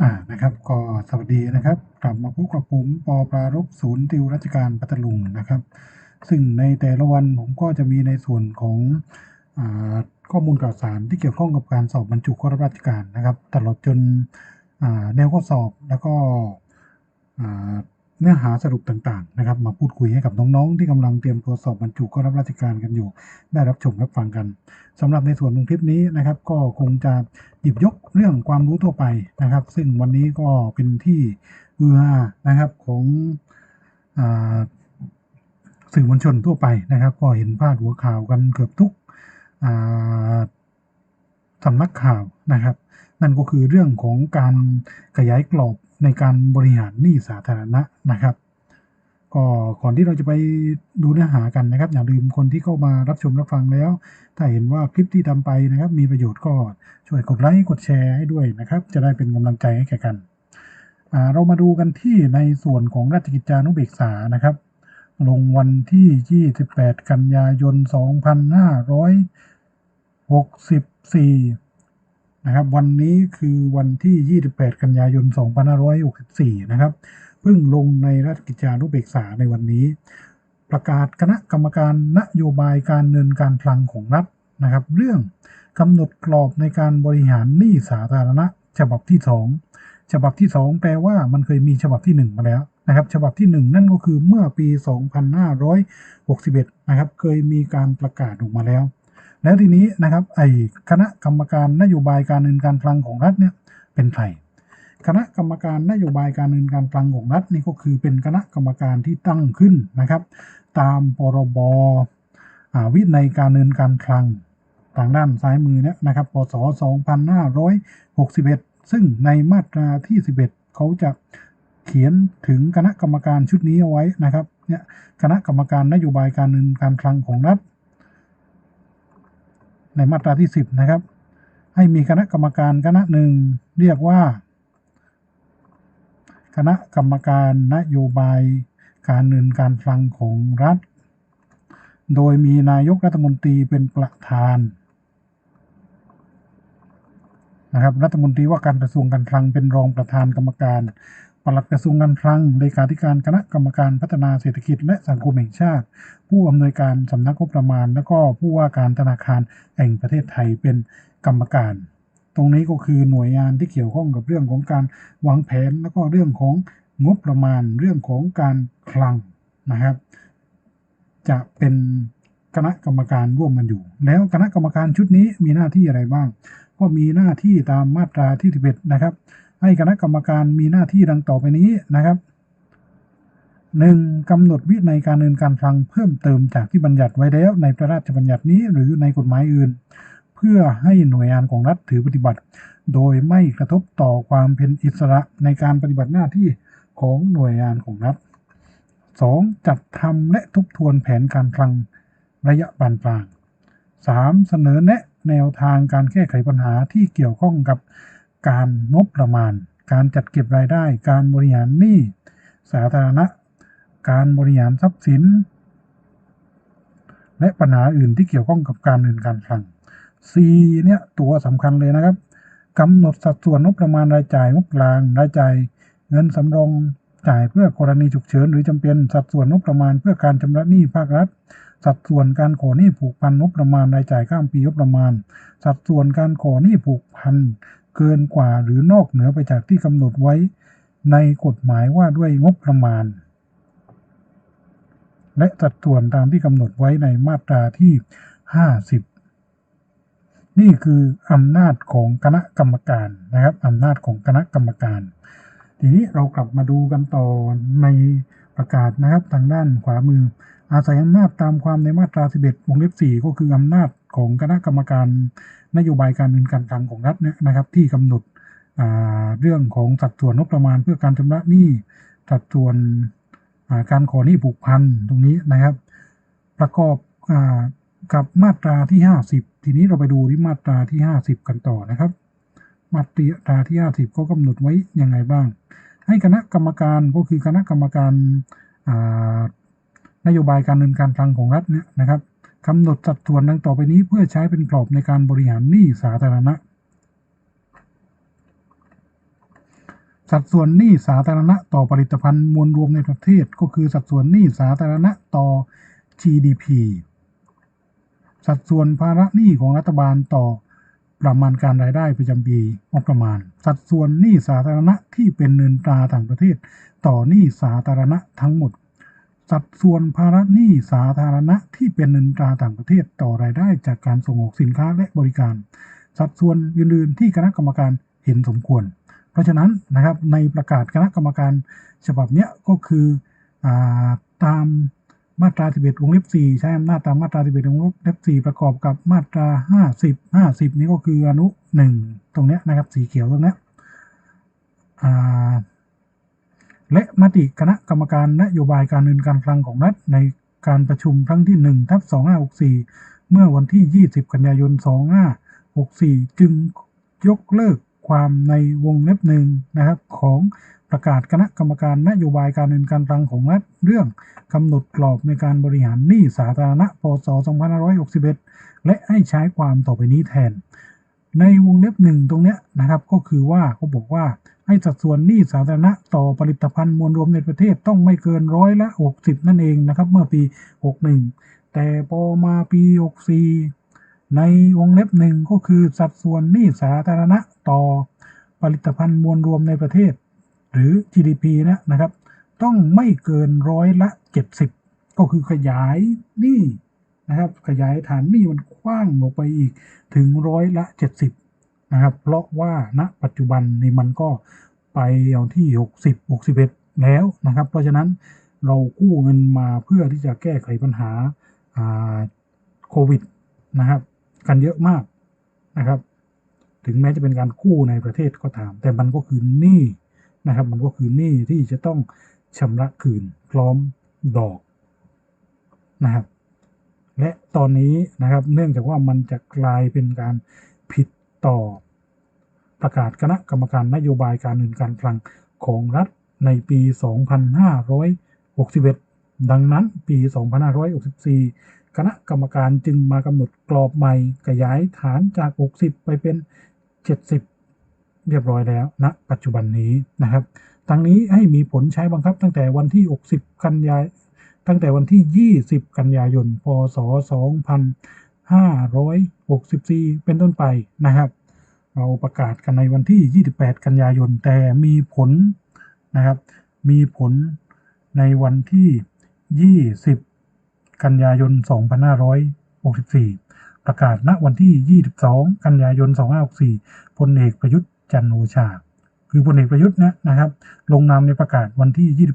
อ่านะครับก็สวัสดีนะครับ กลับมาพบกับผมปอปรารบศูนย์ติวราชการปัตลุงนะครับ ซึ่งในแต่ละวันผมก็จะมีในส่วนของอข้อมูลข่าวสารที่เกี่ยวข้องกับการสอบบรรจุข้าราชการนะครับ ตลอดจนแนวข้อสอบแล้วก็ เนื้อหาสรุปต่างๆนะครับ มาพูดคุยให้กับน้องๆ ที่กำลังเตรียมตัวสอบบรรจุข้าราชการกันอยู่ ได้รับชมรับฟังกันสำหรับในส่วนของคลิปนี้นะครับ ก็คงจะหยิบยกเรื่องความรู้ทั่วไปนะครับ ซึ่งวันนี้ก็เป็นที่เอือนะครับของอสื่อมวลชนทั่วไปนะครับ ก็เห็นพาดหัวข่าวกันเกือบทุกสำนักข่าวนะครับ นั่นก็คือเรื่องของการขยายกรอบ ในการบริหารหนี้สาธารณะนะครับ ก็ก่อนที่เราจะไปดูเนื้อหากันนะครับ อย่าลืมคนที่เข้ามารับชมรับฟังแล้ว ถ้าเห็นว่าคลิปที่ทำไปนะครับ มีประโยชน์ก็ช่วยกดไลค์กดแชร์ให้ด้วยนะครับ จะได้เป็นกำลังใจให้แก่กันอ่าเรามาดูกันที่ในส่วนของราชกิจจานุเบกษานะครับ ลงวันที่ 28 กันยายน 2564 นะครับ วันนี้คือวันที่ 28 กันยายน 2564 นะครับ เพิ่งลงในราชกิจจานุเบกษาในวันนี้ ประกาศคณะกรรมการนโยบายการเงินการคลังของรัฐนะครับ เรื่องกำหนดกรอบในการบริหารหนี้สาธารณะ ฉบับที่ 2 ฉบับที่ 2 แปลว่ามันเคยมีฉบับที่ 1 มาแล้วนะครับ ฉบับที่ 1 นั่นก็คือเมื่อปี 2561 นะครับ เคยมีการประกาศออกมาแล้ว แล้วทีนี้นะครับไอ้คณะกรรมการนโยบายการเงินการคลังของรัฐเนี่ยเป็นใครคณะกรรมการนโยบายการเงินการคลังของรัฐนี่ก็คือเป็นคณะกรรมการที่ตั้งขึ้นนะครับ ตามพรบอวินัยการเงินการคลังทางด้านซ้ายมือเนี่ยนะครับพศ2561 ซึ่งในมาตราที่ 11 เขาจะเขียนถึงคณะกรรมการชุดนี้เอาไว้นะครับเนี่ยคณะกรรมการนโยบายการเงินการคลังของรัฐ ในมาตราที่ 10 นะครับ ให้มีคณะกรรมการคณะหนึ่งเรียกว่า คณะกรรมการนโยบายการเงินการคลังของรัฐ โดยมีนายกรัฐมนตรีเป็นประธานนะครับรัฐมนตรีว่าการกระทรวงการคลังเป็นรองประธานกรรมการ ปลัดกระทรวงการคลังเลขาธิการคณะกรรมการพัฒนาเศรษฐกิจและสังคมแห่งชาติ ผู้อำนวยการสำนักงบประมาณ และก็ผู้ว่าการธนาคารแห่งประเทศไทยเป็นกรรมการ ตรงนี้ก็คือหน่วยงานที่เกี่ยวข้องกับเรื่องของการวางแผน แล้วก็เรื่องของงบประมาณเรื่องของการคลังนะครับ จะเป็นคณะกรรมการร่วมกันอยู่ แล้วคณะกรรมการชุดนี้มีหน้าที่อะไรบ้าง ก็มีหน้าที่ตามมาตราที่11นะครับ ให้คณะกรรมการมีหน้าที่ดังต่อไปนี้นะครับหนึ่งกำหนดวินัยการเงินการคลังเพิ่มเติมจากที่บัญญัติไว้แล้วในพระราชบัญญัตินี้หรือในกฎหมายอื่น เพื่อให้หน่วยงานของรัฐถือปฏิบัติ โดยไม่กระทบต่อความเป็นอิสระในการปฏิบัติหน้าที่ของหน่วยงานของรัฐ 2. จัดทำและทบทวนแผนการคลังระยะปานกลาง 3. เสนอแนะแนวทางการแก้ไขปัญหาที่เกี่ยวข้องกับ การงบประมาณ การจัดเก็บรายได้ การบริหารหนี้สาธารณะ การบริหารทรัพย์สิน และปัญหาอื่นที่เกี่ยวข้องกับการเงินการคลัง C เนี่ยตัวสำคัญเลยนะครับกำหนดสัดส่วนงบประมาณรายจ่ายงบกลางรายจ่ายเงินสำรองจ่ายเพื่อกรณีฉุกเฉินหรือจำเป็นสัดส่วนงบประมาณเพื่อการชำระหนี้ภาครัฐ สัดส่วนการขอหนี้ผูกพันงบประมาณรายจ่ายข้ามปีงบประมาณ สัดส่วนการขอหนี้ผูกพัน เกินกว่าหรือนอกเหนือไปจากที่กำหนดไว้ในกฎหมายว่าด้วยงบประมาณ และสัดส่วนตามที่กำหนดไว้ในมาตราที่ 50 นี่คืออำนาจของคณะกรรมการนะครับอำนาจของคณะกรรมการ ทีนี้เรากลับมาดูกันต่อในประกาศนะครับทางด้านขวามืออาศัยอำนาจตามความในมาตรา 11 วงเล็บ 4 ก็คืออำนาจ ของคณะกรรมการนโยบายการเงินการคลังของรัฐเนี่ยนะครับ ที่กำหนดเรื่องของสัดส่วนงบประมาณเพื่อการชำระหนี้สัดส่วนการขอหนี้ผูกพันตรงนี้นะครับ ประกอบอกับมาตราที่ 50 ทีนี้เราไปดูที่มาตราที่ 50 กันต่อนะครับ มาตราที่ 50 ก็กำหนดไว้ยังไงบ้าง ให้คณะกรรมการก็คือคณะกรรมการนโยบายการเงินการคลังของรัฐเนี่ยนะครับ กำหนดสัดส่วนดังต่อไปนี้เพื่อใช้เป็นกรอบในการบริหารหนี้สาธารณะ สัดส่วนหนี้สาธารณะต่อผลิตภัณฑ์มวลรวมในประเทศ ก็คือสัดส่วนหนี้สาธารณะต่อ GDP สัดส่วนภาระหนี้ของรัฐบาลต่อประมาณการรายได้ประจำปีงบประมาณ สัดส่วนหนี้สาธารณะที่เป็นเงินตราต่างประเทศ ต่อหนี้สาธารณะทั้งหมด สัดส่วนภาระหนี้สาธารณะที่เป็นเงินตราต่างประเทศต่อรายได้จากการส่งออกสินค้าและบริการ สัดส่วนอื่นๆ ที่คณะกรรมการเห็นสมควร เพราะฉะนั้นนะครับในประกาศคณะกรรมการฉบับนี้ก็คืออตามมาตรา 11 วงเล็บ 4 ใช้อำนาจตามมาตรา 11 วงเล็บ 4 ประกอบกับมาตรา 50 50 นี้ก็คืออนุ 1 ตรงนี้นะครับ สีเขียวตรงนี้ และมติคณะกรรมการนโยบายการเงินการคลังของรัฐในการประชุมครั้งที่1ทับ2564 เมื่อวันที่ 20 กันยายน 2564 จึงยกเลิกความในวงเล็บหนึ่งนะครับของประกาศคณะกรรมการนโยบายการเงินการคลังของรัฐเรื่องกำหนดกรอบในการบริหารหนี้สาธารณะพศ2561 และให้ใช้ความต่อไปนี้แทน ในวงเล็บหนึ่งตรงเนี้ยนะครับก็คือว่าเขาบอกว่า ให้สัดส่วนหนี้สาธารณะต่อผลิตภัณฑ์มวลรวมในประเทศต้องไม่เกินร้อยละ 60 นั่นเองนะครับเมื่อปี 61 แต่พอมาปี 64 ในวงเล็บหนึ่งก็คือสัดส่วนหนี้สาธารณะต่อผลิตภัณฑ์มวลรวมในประเทศ หรือ GDP นะนะครับ ต้องไม่เกินร้อยละ 70 ก็คือขยายหนี้นะครับขยายฐานหนี้มันกว้างออกไปอีกถึงร้อยละ 70 นะครับ เพราะว่าณปัจจุบันนี่มันก็ไปเอาที่ 60 61 แล้วนะครับ เพราะฉะนั้นเรากู้เงินมาเพื่อที่จะแก้ไขปัญหาอ่าโควิดนะครับ กันเยอะมากนะครับ ถึงแม้จะเป็นการกู้ในประเทศก็ตาม แต่มันก็คือหนี้นะครับ มันก็คือหนี้ที่จะต้องชำระคืนพร้อมดอกนะครับ และตอนนี้นะครับเนื่องจากว่ามันจะกลายเป็นการผิด ต่อประกาศคณะกรรมการนโยบายการเงินการคลังของรัฐในปี 2561 ดังนั้นปี 2564 คณะกรรมการจึงมากำหนดกรอบใหม่ขยายฐานจาก 60 ไปเป็น 70 เรียบร้อยแล้วณนะปัจจุบันนี้นะครับทั้งนี้ให้มีผลใช้บังคับตั้งแต่วันที่ 60 กันยายนตั้งแต่วันที่ 20 กันยายน พศ 2564 เป็นต้นไปนะครับ เราประกาศกันในวันที่ 28 กันยายน แต่มีผลนะครับ มีผลในวันที่ 20 กันยายน 2564 ประกาศณวันที่ 22 กันยายน 2564พลเอกประยุทธ์จันทร์โอชา คือพลเอกประยุทธ์เนี่ยนะครับ ลงนามในประกาศวันที่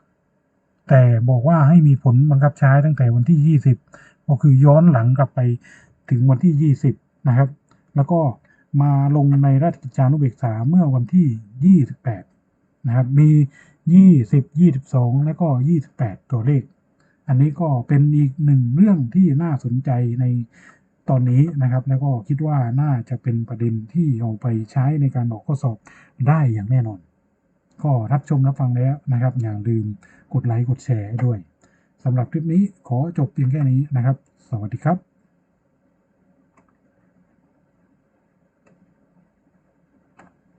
22 แต่บอกว่าให้มีผลบังคับใช้ตั้งแต่วันที่ 20 ก็คือย้อนหลังกลับไปถึงวันที่ 20 นะครับ แล้วก็มาลงในราชกิจจานุเบกษาเมื่อวันที่ 28 นะครับ มี 20 22 และก็ 28 ตัวเลข อันนี้ก็เป็นอีกหนึ่งเรื่องที่น่าสนใจในตอนนี้นะครับ แล้วก็คิดว่าน่าจะเป็นประเด็นที่เอาไปใช้ในการออกข้อสอบได้อย่างแน่นอน ก็รับชมรับฟังแล้วนะครับ อย่าลืมกดไลค์กดแชร์ด้วย สำหรับคลิปนี้ขอจบเพียงแค่นี้นะครับ สวัสดีครับ